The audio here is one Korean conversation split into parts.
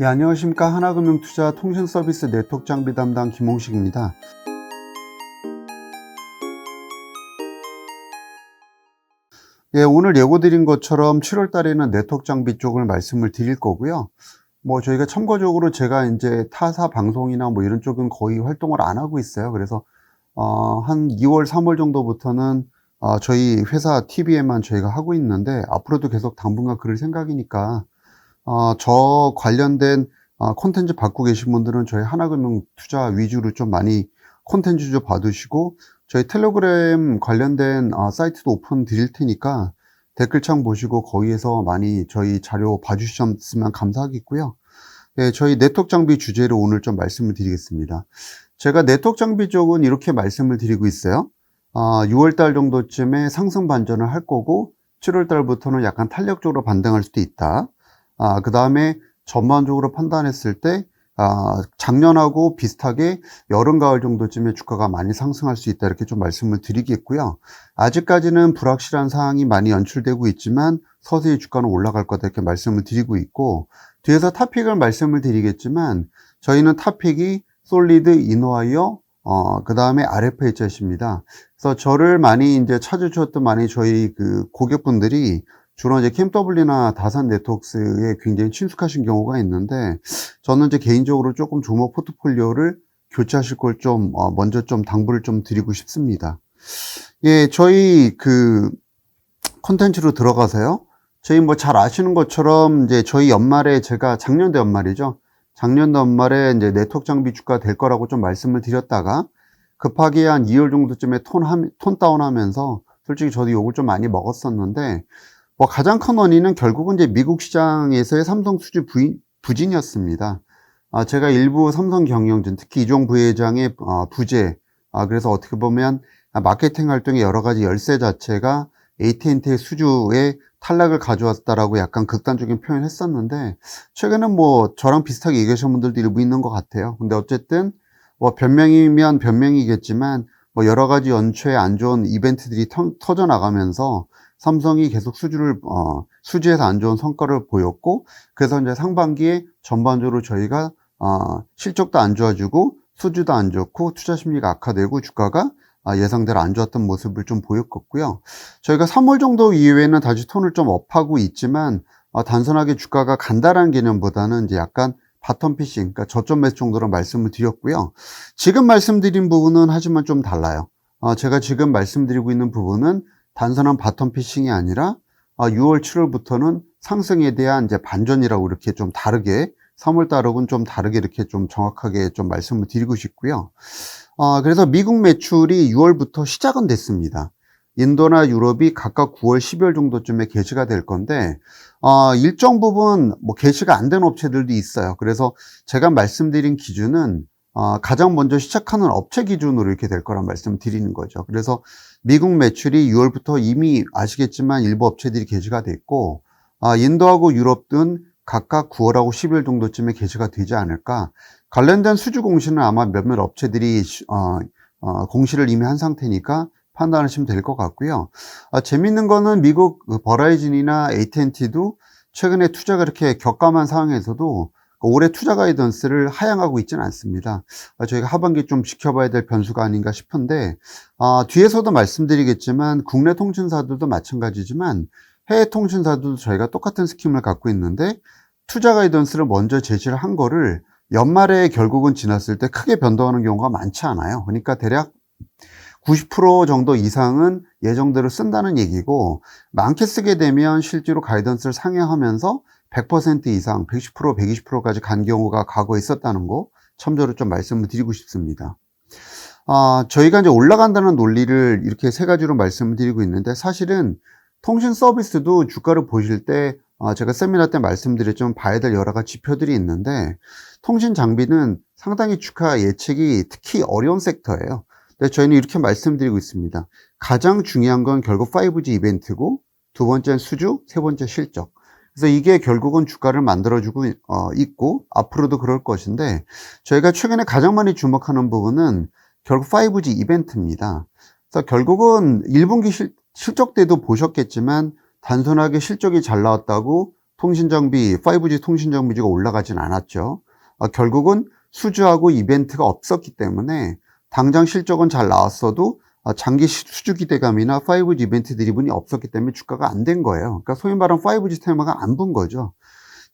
예, 안녕하십니까. 하나금융투자 통신서비스 네트워크 장비 담당 김홍식입니다. 예, 오늘 예고 드린 것처럼 7월 달에는 네트워크 장비 쪽을 말씀을 드릴 거고요. 뭐 저희가 참고적으로 제가 이제 타사 방송이나 뭐 이런 쪽은 거의 활동을 안 하고 있어요. 그래서 어, 한 2월, 3월 정도부터는 어, 저희 회사 TV에만 저희가 하고 있는데 앞으로도 계속 당분간 그럴 생각이니까 어, 저 관련된 어, 콘텐츠 받고 계신 분들은 저희 하나금융 투자 위주로 좀 많이 콘텐츠 좀 받으시고 저희 텔레그램 관련된 어, 사이트도 오픈 드릴 테니까 댓글창 보시고 거기에서 많이 저희 자료 봐주셨으면 감사하겠고요. 네, 저희 네트워크 장비 주제로 오늘 좀 말씀을 드리겠습니다. 제가 네트워크 장비 쪽은 이렇게 말씀을 드리고 있어요. 어, 6월달 정도쯤에 상승 반전을 할 거고 7월달부터는 약간 탄력적으로 반등할 수도 있다. 아, 그 다음에 전반적으로 판단했을 때 아, 작년하고 비슷하게 여름 가을 정도쯤에 주가가 많이 상승할 수 있다 이렇게 좀 말씀을 드리겠고요. 아직까지는 불확실한 사항이 많이 연출되고 있지만 서서히 주가는 올라갈 거다 이렇게 말씀을 드리고 있고 뒤에서 타픽을 말씀을 드리겠지만 저희는 타픽이 솔리드 이너와이어 어, 그 다음에 RFHS입니다. 그래서 저를 많이 이제 찾으셨던 많이 저희 그 고객분들이 주로 이제 캠더블리나 다산 네트워크스에 굉장히 친숙하신 경우가 있는데 저는 이제 개인적으로 조금 주목 포트폴리오를 교체하실 걸좀 어, 먼저 좀 당부를 좀 드리고 싶습니다. 예, 저희 그 콘텐츠로 들어가서요. 저희 뭐 잘 아시는 것처럼 이제 저희 연말에 제가 작년도 연말이죠. 작년도 연말에 이제 네트워크 장비 주가 될 거라고 좀 말씀을 드렸다가 급하게 한 2월 정도쯤에 톤, 함- 톤 다운하면서 솔직히 저도 욕을 좀 많이 먹었었는데 뭐 가장 큰 원인은 결국은 이제 미국 시장에서의 삼성 수주 부인, 부진 이었습니다. 아, 제가 일부 삼성 경영진, 특히 이종 부회장의 어, 부재, 아, 그래서 어떻게 보면 아, 마케팅 활동의 여러 가지 열세 자체가 AT&T의 수주에 탈락을 가져왔다라고 약간 극단적인 표현을 했었는데 최근엔 뭐 저랑 비슷하게 얘기하시는 분들도 일부 있는 것 같아요. 근데 어쨌든 뭐 변명이면 변명이겠지만 뭐 여러 가지 연초에 안 좋은 이벤트들이 터, 터져 나가면서 삼성이 계속 수주를 어, 수주에서 안 좋은 성과를 보였고 그래서 이제 상반기에 전반적으로 저희가 어, 실적도 안 좋아지고 수주도 안 좋고 투자 심리가 악화되고 주가가 아, 예상대로 안 좋았던 모습을 좀 보였었고요. 저희가 3월 정도 이후에는 다시 톤을 좀 업하고 있지만 어, 단순하게 주가가 간다라는 개념보다는 이제 약간 바텀 피싱, 그러니까 저점 매수 정도로 말씀을 드렸고요. 지금 말씀드린 부분은 하지만 좀 달라요. 어, 제가 지금 말씀드리고 있는 부분은 단순한 바텀 피싱이 아니라 어, 6월, 7월부터는 상승에 대한 이제 반전이라고 이렇게 좀 다르게 3월 달하고는 좀 다르게 이렇게 좀 정확하게 좀 말씀을 드리고 싶고요. 어, 그래서 미국 매출이 6월부터 시작은 됐습니다. 인도나 유럽이 각각 9월, 12월 정도쯤에 개시가 될 건데, 어, 일정 부분 뭐 개시가 안 된 업체들도 있어요. 그래서 제가 말씀드린 기준은 어, 가장 먼저 시작하는 업체 기준으로 이렇게 될 거란 말씀을 드리는 거죠. 그래서 미국 매출이 6월부터 이미 아시겠지만 일부 업체들이 개시가 됐고, 아, 인도하고 유럽 등 각각 9월하고 10월 정도쯤에 개시가 되지 않을까. 관련된 수주 공시는 아마 몇몇 업체들이 시- 어, 어, 공시를 이미 한 상태니까 판단하시면 될 것 같고요. 아, 재밌는 거는 미국 그 버라이즌이나 AT&T도 최근에 투자가 이렇게 격감한 상황에서도 그 올해 투자 가이던스를 하향하고 있지는 않습니다. 아, 저희가 하반기 좀 지켜봐야 될 변수가 아닌가 싶은데 아, 뒤에서도 말씀드리겠지만 국내 통신사들도 마찬가지지만 해외 통신사들도 저희가 똑같은 스킴을 갖고 있는데 투자 가이던스를 먼저 제시를 한 거를 연말에 결국은 지났을 때 크게 변동하는 경우가 많지 않아요. 그러니까 대략 90% 정도 이상은 예정대로 쓴다는 얘기고 많게 쓰게 되면 실제로 가이던스를 상향하면서 100% 이상, 110%, 120%까지 간 경우가 과거에 있었다는 거 참조로 좀 말씀을 드리고 싶습니다. 아, 저희가 이제 올라간다는 논리를 이렇게 세 가지로 말씀을 드리고 있는데 사실은 통신 서비스도 주가를 보실 때 아, 제가 세미나 때 말씀드렸지만 봐야 될 여러 가지 지표들이 있는데 통신 장비는 상당히 주가 예측이 특히 어려운 섹터예요. 근데 저희는 이렇게 말씀드리고 있습니다. 가장 중요한 건 결국 5G 이벤트고 두 번째는 수주, 세 번째 실적. 그래서 이게 결국은 주가를 만들어주고 어, 있고 앞으로도 그럴 것인데 저희가 최근에 가장 많이 주목하는 부분은 결국 5G 이벤트입니다. 그래서 결국은 1분기 실, 실적 때도 보셨겠지만 단순하게 실적이 잘 나왔다고 통신장비, 5G 통신장비주가 올라가진 않았죠. 아, 결국은 수주하고 이벤트가 없었기 때문에 당장 실적은 잘 나왔어도 아, 장기 시- 수주 기대감이나 5G 이벤트 드리븐이 없었기 때문에 주가가 안 된 거예요. 그러니까 소위 말하는 5G 테마가 안 분 거죠.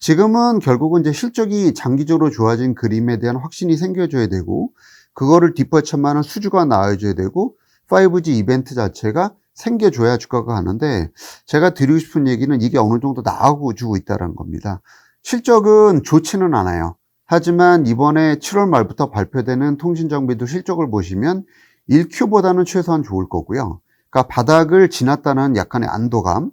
지금은 결국은 이제 실적이 장기적으로 좋아진 그림에 대한 확신이 생겨줘야 되고, 그거를 뒷받침하는 수주가 나와줘야 되고, 5G 이벤트 자체가 생겨줘야 주가가 가는데, 제가 드리고 싶은 얘기는 이게 어느 정도 나와주고 있다는 겁니다. 실적은 좋지는 않아요. 하지만 이번에 7월 말부터 발표되는 통신정비도 실적을 보시면 1Q보다는 최소한 좋을 거고요. 그러니까 바닥을 지났다는 약간의 안도감.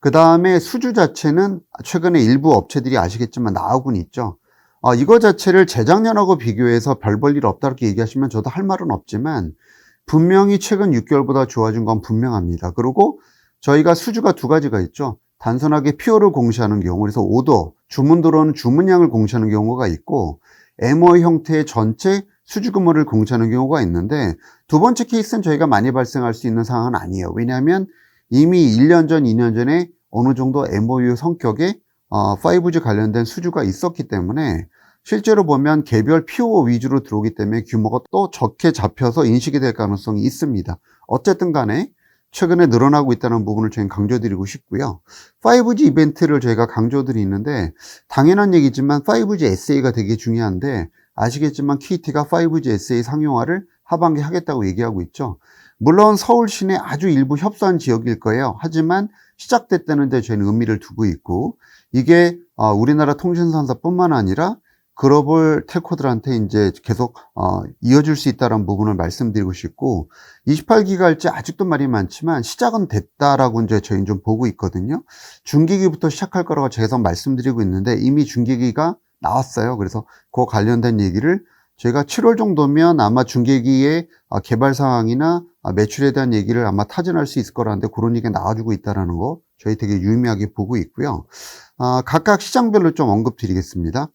그 다음에 수주 자체는 최근에 일부 업체들이 아시겠지만 나오곤 있죠. 어, 이거 자체를 재작년하고 비교해서 별 볼 일 없다 이렇게 얘기하시면 저도 할 말은 없지만 분명히 최근 6개월보다 좋아진 건 분명합니다. 그리고 저희가 수주가 두 가지가 있죠. 단순하게 피오를 공시하는 경우, 그래서 오더, 주문 들어오는 주문량을 공시하는 경우가 있고, MOE 형태의 전체 수주 규모를 공시하는 경우가 있는데, 두 번째 케이스는 저희가 많이 발생할 수 있는 상황은 아니에요. 왜냐하면 이미 1년 전, 2년 전에 어느 정도 MOU 성격의 어, 5G 관련된 수주가 있었기 때문에 실제로 보면 개별 PO 위주로 들어오기 때문에 규모가 또 적게 잡혀서 인식이 될 가능성이 있습니다. 어쨌든 간에 최근에 늘어나고 있다는 부분을 저희는 강조드리고 싶고요. 5G 이벤트를 저희가 강조드리는데 당연한 얘기지만 5G SA가 되게 중요한데 아시겠지만 KT가 5G SA 상용화를 하반기 하겠다고 얘기하고 있죠. 물론 서울 시내 아주 일부 협소한 지역일 거예요. 하지만 시작됐다는데 저희는 의미를 두고 있고 이게 어, 우리나라 통신사뿐만 아니라 글로벌 텔코들한테 이제 계속 어, 이어질 수 있다는 부분을 말씀드리고 싶고 28기가일지 아직도 말이 많지만 시작은 됐다라고 이제 저희는 좀 보고 있거든요. 중기기부터 시작할 거라고 계속 말씀드리고 있는데 이미 중기기가 나왔어요. 그래서 그 관련된 얘기를 저희가 7월 정도면 아마 중계기의 어, 개발 상황이나 어, 매출에 대한 얘기를 아마 타진할 수 있을 거라는데 그런 얘기가 나와주고 있다는 거 저희 되게 유의미하게 보고 있고요. 어, 각각 시장별로 좀 언급드리겠습니다.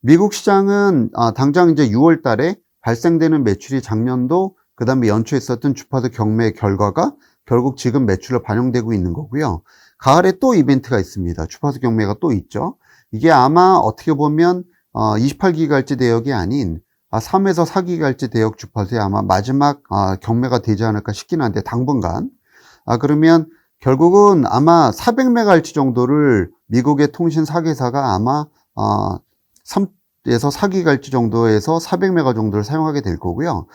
미국 시장은 어, 당장 이제 6월 달에 발생되는 매출이 작년도 그 다음에 연초에 있었던 주파수 경매 결과가 결국 지금 매출로 반영되고 있는 거고요. 가을에 또 이벤트가 있습니다. 주파수 경매가 또 있죠. 이게 아마 어떻게 보면 어, 28기가일지 대역이 아닌 아, 3에서 4기가일지 대역 주파수에 아마 마지막 아, 경매가 되지 않을까 싶긴 한데 당분간 아 그러면 결국은 아마 400메가일치 정도를 미국의 통신 4개사가 아마 어, 3에서 4기가일치 정도에서 400메가 정도를 사용하게 될 거고요.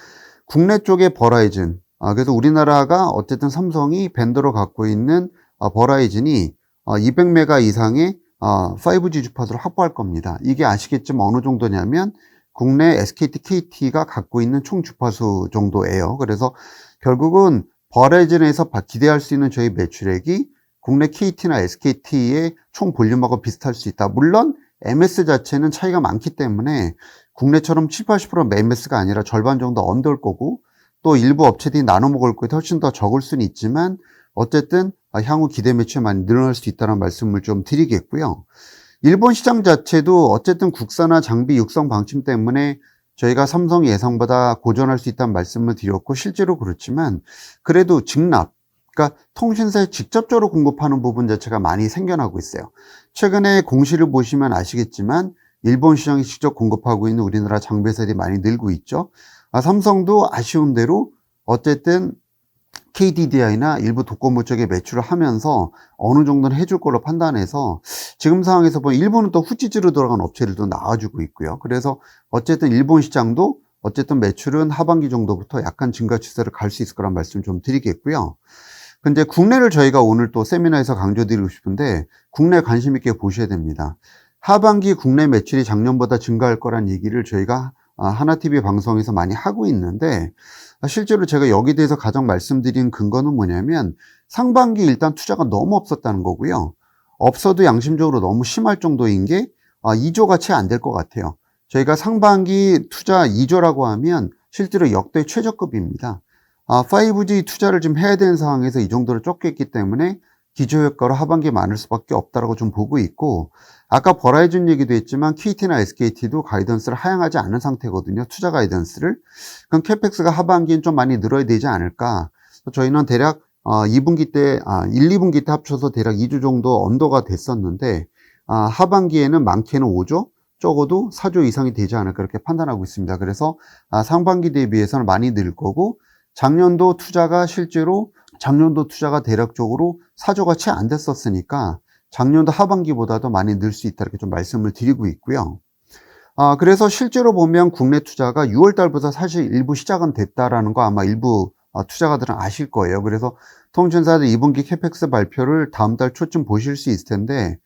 국내 쪽의 버라이즌 아, 그래서 우리나라가 어쨌든 삼성이 밴더로 갖고 있는 아, 버라이즌이 어, 200메가 이상의 어, 5G 주파수를 확보할 겁니다. 이게 아시겠지만 어느 정도냐면 국내 SKT, KT가 갖고 있는 총 주파수 정도예요. 그래서 결국은 버라이즌에서 기대할 수 있는 저희 매출액이 국내 KT나 SKT의 총 볼륨하고 비슷할 수 있다. 물론 MS 자체는 차이가 많기 때문에 국내처럼 7, 80% MS가 아니라 절반 정도 언더일 거고 또 일부 업체들이 나눠 먹을 거에 훨씬 더 적을 수는 있지만 어쨌든 향후 기대 매출이 많이 늘어날 수 있다는 말씀을 좀 드리겠고요. 일본 시장 자체도 어쨌든 국산화 장비 육성 방침 때문에 저희가 삼성 예상보다 고전할 수 있다는 말씀을 드렸고 실제로 그렇지만 그래도 직납 그러니까 통신사에 직접적으로 공급하는 부분 자체가 많이 생겨나고 있어요. 최근에 공시를 보시면 아시겠지만 일본 시장에 직접 공급하고 있는 우리나라 장비사들이 많이 늘고 있죠. 아, 삼성도 아쉬운 대로 어쨌든 KDDI나 일부 도코모 쪽에 매출을 하면서 어느 정도는 해줄 걸로 판단해서 지금 상황에서 보면 일본은 또 후지지로 들어간 업체들도 나와주고 있고요. 그래서 어쨌든 일본 시장도 어쨌든 매출은 하반기 정도부터 약간 증가 추세를 갈 수 있을 거란 말씀 좀 드리겠고요. 근데 국내를 저희가 오늘 또 세미나에서 강조드리고 싶은데 국내 관심 있게 보셔야 됩니다. 하반기 국내 매출이 작년보다 증가할 거란 얘기를 저희가 아, 하나TV 방송에서 많이 하고 있는데 실제로 제가 여기 대해서 가장 말씀드린 근거는 뭐냐면 상반기 일단 투자가 너무 없었다는 거고요. 없어도 양심적으로 너무 심할 정도인 게 2조가 채 안 될 것 같아요. 저희가 상반기 투자 2조라고 하면 실제로 역대 최저급입니다. 5G 투자를 좀 해야 되는 상황에서 이 정도로 쫓겼기 때문에 기저효과로 하반기에 많을 수밖에 없다라고 좀 보고 있고 아까 버라이즌 얘기도 했지만 KT나 SKT도 가이던스를 하향하지 않은 상태거든요. 투자 가이던스를. 그럼 캐펙스가 하반기엔 좀 많이 늘어야 되지 않을까. 저희는 대략 2분기 때, 아, 1, 2분기 때 합쳐서 대략 2주 정도 언더가 됐었는데 아, 하반기에는 많게는 5조, 적어도 4조 이상이 되지 않을까 그렇게 판단하고 있습니다. 그래서 아, 상반기 대비해서는 많이 늘 거고 작년도 투자가 실제로 작년도 투자가 대략적으로 4조가 채 안 됐었으니까 작년도 하반기보다도 많이 늘 수 있다 이렇게 좀 말씀을 드리고 있고요. 아, 그래서 실제로 보면 국내 투자가 6월 달부터 사실 일부 시작은 됐다라는 거 아마 일부 아, 투자가들은 아실 거예요. 그래서 통신사들 2분기 캐펙스 발표를 다음 달 초쯤 보실 수 있을 텐데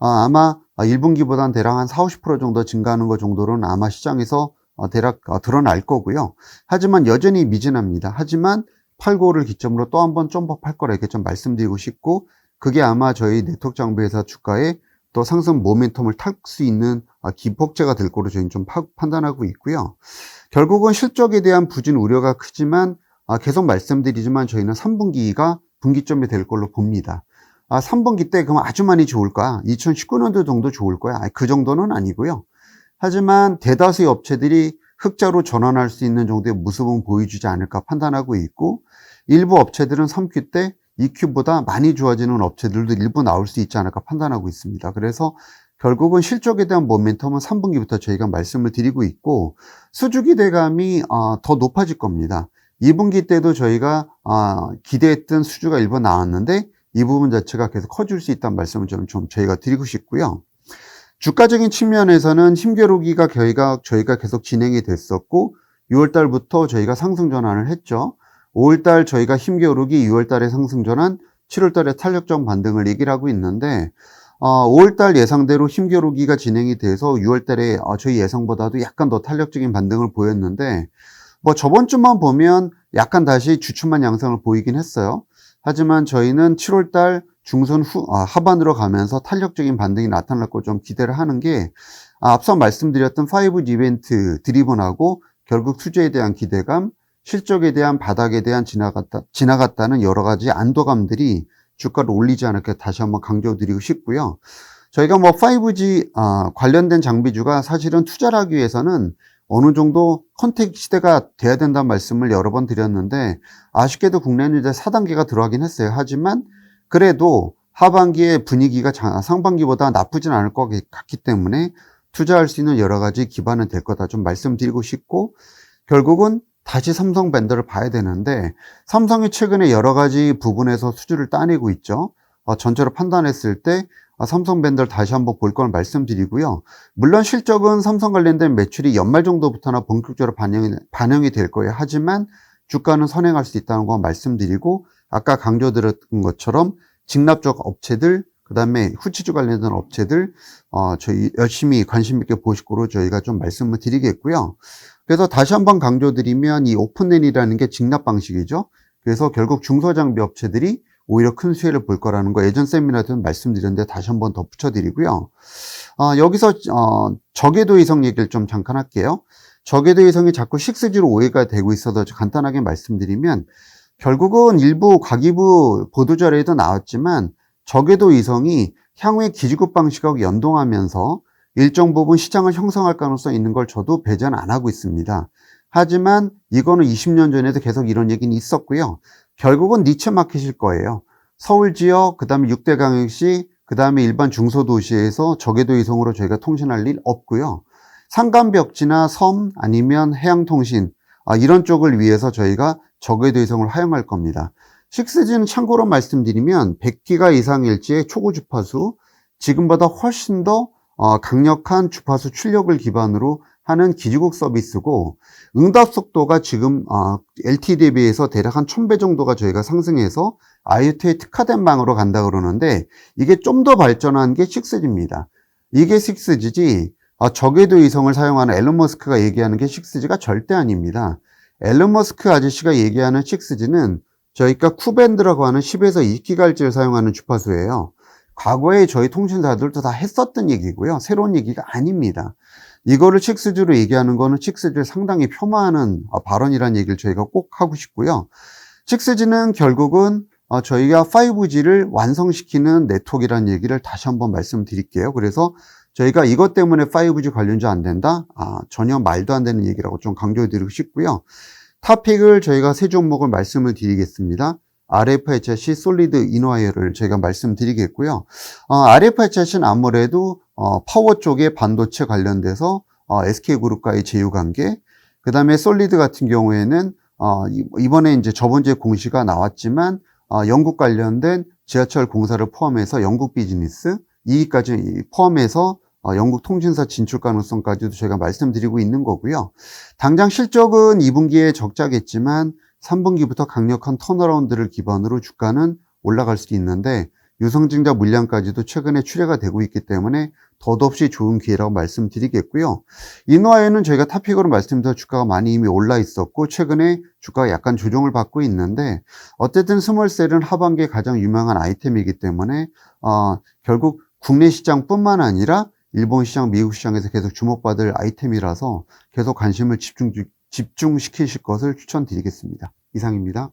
아, 아마 1분기보다는 대략 한 4, 50% 정도 증가하는 것 정도는 아마 시장에서 어, 대략 어, 드러날 거고요. 하지만 여전히 미진합니다. 하지만 8고를 기점으로 또 한 번 점프할 거라 이렇게 좀 말씀드리고 싶고 그게 아마 저희 네트워크 장비 회사 주가에 또 상승 모멘텀을 탈 수 있는 아, 기폭제가 될 거로 저희는 좀 파- 판단하고 있고요. 결국은 실적에 대한 부진 우려가 크지만 아, 계속 말씀드리지만 저희는 3분기가 분기점이 될 걸로 봅니다. 아, 3분기 때 그럼 아주 많이 좋을까? 2019년도 정도 좋을 거야? 아니, 그 정도는 아니고요. 하지만 대다수의 업체들이 흑자로 전환할 수 있는 정도의 모습은 보여주지 않을까 판단하고 있고 일부 업체들은 3Q 때 2Q보다 많이 좋아지는 업체들도 일부 나올 수 있지 않을까 판단하고 있습니다. 그래서 결국은 실적에 대한 모멘텀은 3분기부터 저희가 말씀을 드리고 있고 수주 기대감이 어, 더 높아질 겁니다. 2분기 때도 저희가 어, 기대했던 수주가 일부 나왔는데 이 부분 자체가 계속 커질 수 있다는 말씀을 좀, 좀 저희가 드리고 싶고요. 주가적인 측면에서는 힘겨루기가 저희가 계속 진행이 됐었고 6월 달부터 저희가 상승 전환을 했죠. 5월 달 저희가 힘겨루기, 6월 달에 상승 전환, 7월 달에 탄력적 반등을 얘기를 하고 있는데 어, 5월 달 예상대로 힘겨루기가 진행이 돼서 6월 달에 어, 저희 예상보다도 약간 더 탄력적인 반등을 보였는데 뭐 저번 주만 보면 약간 다시 주춤한 양상을 보이긴 했어요. 하지만 저희는 7월 달 중순 후, 아, 하반으로 가면서 탄력적인 반등이 나타날 걸 좀 기대를 하는 게 아, 앞서 말씀드렸던 5G 이벤트 드리븐하고 결국 투자에 대한 기대감, 실적에 대한 바닥에 대한 지나갔다, 지나갔다는 여러 가지 안도감들이 주가를 올리지 않을까 다시 한번 강조드리고 싶고요. 저희가 뭐 5G 아, 관련된 장비주가 사실은 투자를 하기 위해서는 어느 정도 컨택 시대가 돼야 된다는 말씀을 여러 번 드렸는데 아쉽게도 국내는 이제 4단계가 들어가긴 했어요. 하지만 그래도 하반기의 분위기가 자- 상반기보다 나쁘진 않을 것 같기 때문에 투자할 수 있는 여러 가지 기반은 될 거다 좀 말씀드리고 싶고 결국은 다시 삼성 밴더를 봐야 되는데 삼성이 최근에 여러 가지 부분에서 수주를 따내고 있죠. 어, 전체로 판단했을 때 아, 삼성 밴더를 다시 한번 볼 걸 말씀드리고요. 물론 실적은 삼성 관련된 매출이 연말 정도부터나 본격적으로 반영이, 반영이 될 거예요. 하지만 주가는 선행할 수 있다는 거 말씀드리고 아까 강조드렸던 것처럼 직납적 업체들 그 다음에 후치주 관련된 업체들 어, 저희 열심히 관심 있게 보실 거로 저희가 좀 말씀을 드리겠고요. 그래서 다시 한번 강조드리면 이 오픈랜이라는 게 직납 방식이죠. 그래서 결국 중소장비 업체들이 오히려 큰 수혜를 볼 거라는 거 예전 세미나에도 말씀드렸는데 다시 한번 더 붙여드리고요. 어, 여기서 어, 저궤도 이성 얘기를 좀 잠깐 할게요. 저궤도 이성이 자꾸 6G로 오해가 되고 있어서 간단하게 말씀드리면 결국은 일부 과기부 보도자료에도 나왔지만 저궤도 이성이 향후의 기지국 방식하고 연동하면서 일정 부분 시장을 형성할 가능성이 있는 걸 저도 배제는 안 하고 있습니다. 하지만 이거는 20년 전에도 계속 이런 얘기는 있었고요. 결국은 니체 마켓일 거예요. 서울 지역, 그 다음에 6대 강역시, 그 다음에 일반 중소도시에서 저궤도 이송으로 저희가 통신할 일 없고요. 산간벽지나 섬 아니면 해양통신 아, 이런 쪽을 위해서 저희가 저궤도 이송을 활용할 겁니다. 6G는 참고로 말씀드리면 100기가 이상 일지의 초고 주파수, 지금보다 훨씬 더 어, 강력한 주파수 출력을 기반으로 하는 기지국 서비스고 응답 속도가 지금 어, LTE 대비해서 대략 한 1000배 정도가 저희가 상승해서 IoT에 특화된 방으로 간다 그러는데 이게 좀 더 발전한 게 6G입니다. 이게 6G지 아, 저궤도 이성을 사용하는 앨런 머스크가 얘기하는 게 6G가 절대 아닙니다. 앨런 머스크 아저씨가 얘기하는 6G는 저희가 쿠밴드라고 하는 10에서 20기가일지를 사용하는 주파수예요. 과거에 저희 통신사들도 다 했었던 얘기고요. 새로운 얘기가 아닙니다. 이거를 6G로 얘기하는 거는 6G를 상당히 폄하하는 어, 발언이라는 얘기를 저희가 꼭 하고 싶고요. 6G는 결국은 어, 저희가 5G를 완성시키는 네트워크라는 얘기를 다시 한번 말씀드릴게요. 그래서 저희가 이것 때문에 5G 관련주 안 된다? 아, 전혀 말도 안 되는 얘기라고 좀 강조해 드리고 싶고요. 타픽을 저희가 세 종목을 말씀을 드리겠습니다. RFHC 솔리드 이너와이어를 저희가 말씀드리겠고요. 어, RFHC는 아무래도 어, 파워 쪽에 반도체 관련돼서 어, SK그룹과의 제휴관계, 그 다음에 솔리드 같은 경우에는 어, 이- 이번에 이제 저번 주에 공시가 나왔지만 어, 영국 관련된 지하철 공사를 포함해서 영국 비즈니스 이익까지 포함해서 어, 영국 통신사 진출 가능성까지도 저희가 말씀드리고 있는 거고요. 당장 실적은 2분기에 적자겠지만 3분기부터 강력한 턴어라운드를 기반으로 주가는 올라갈 수도 있는데 유성증자 물량까지도 최근에 출회가 되고 있기 때문에 더없이 좋은 기회라고 말씀드리겠고요. 이노아에는 저희가 타픽으로 말씀드린 주가가 많이 이미 올라 있었고 최근에 주가가 약간 조정을 받고 있는데 어쨌든 스몰셀은 하반기에 가장 유명한 아이템이기 때문에 어, 결국 국내 시장뿐만 아니라 일본 시장, 미국 시장에서 계속 주목받을 아이템이라서 계속 관심을 집중, 집중시키실 것을 추천드리겠습니다. 이상입니다.